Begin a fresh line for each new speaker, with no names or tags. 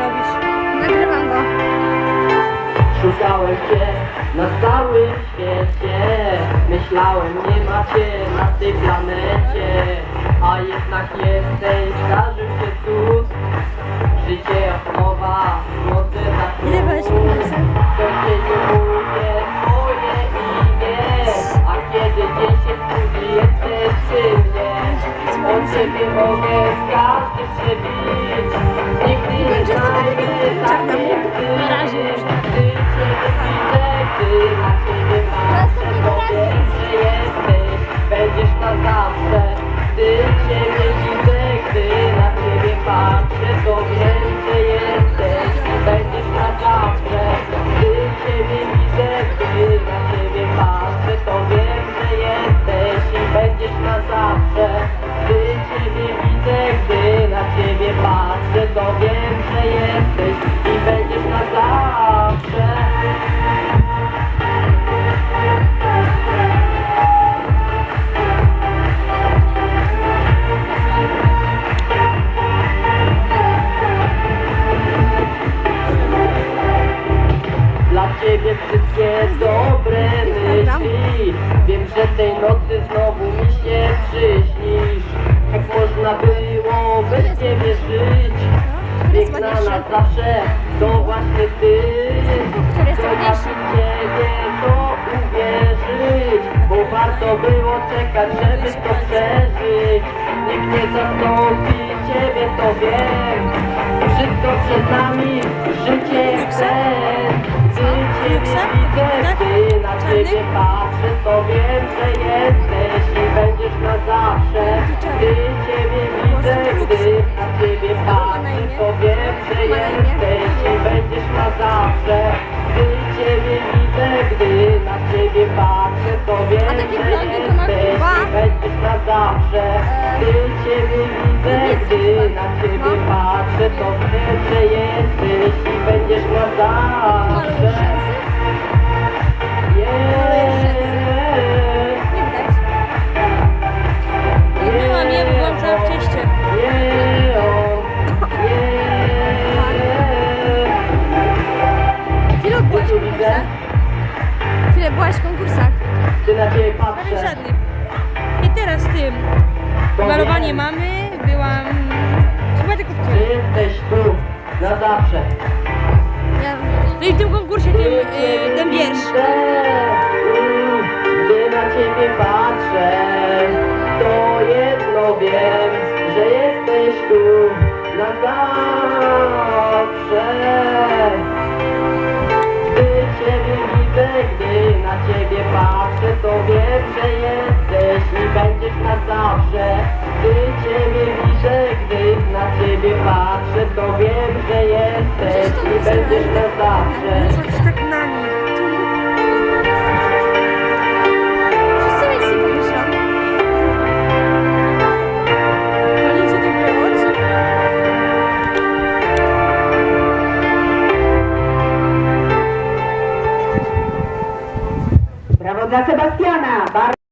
robisz. Nagrywam go. Szukałem cię na całym świecie. Myślałem nie ma cię na tej planecie. A jednak jesteś, zdarzył się cud. Życie od nowa, młode za To cię nie budzi, ciebie patrzę To wiem, że jesteś i będziesz na zawsze. Dla ciebie wszystkie dobre myśli. Wiem, że tej nocy znowu mi się na zawsze, to właśnie ty.
Jest
Kocham
ładniejszy?
ciebie, to uwierzyć Bo warto było czekać, żeby to przeżyć. Nikt nie zastąpi ciebie, to wiem. Wszystko przed nami, życie sen Gdy ciebie widzę, gdy na ciebie patrzę To wiem, że jesteś wiem, że jesteś i będziesz na zawsze. Gdy ciebie widzę, gdy na ciebie patrzę. To wiem,
A taki
że
blondyn to ma
jesteś
Kuba?
i będziesz na zawsze. Gdy ciebie widzę, gdy na ciebie
No.
patrzę
Byłaś w konkursach?
Ty na ciebie
Ale
patrzę.
żadnych. I teraz tym. Malowanie mamy, byłam... Chyba tylko w
jesteś tu na zawsze.
Ja
No i w tym konkursie, tym, y, ten wiersz.
Gdy na ciebie patrzę, to jedno wiem, że jesteś tu na zawsze. Na ciebie patrzę, to wiem, że jesteś i będziesz na zawsze. Gdy ciebie widzę, gdy na ciebie patrzę, to wiem, że jesteś i będziesz na zawsze. José Sebastião.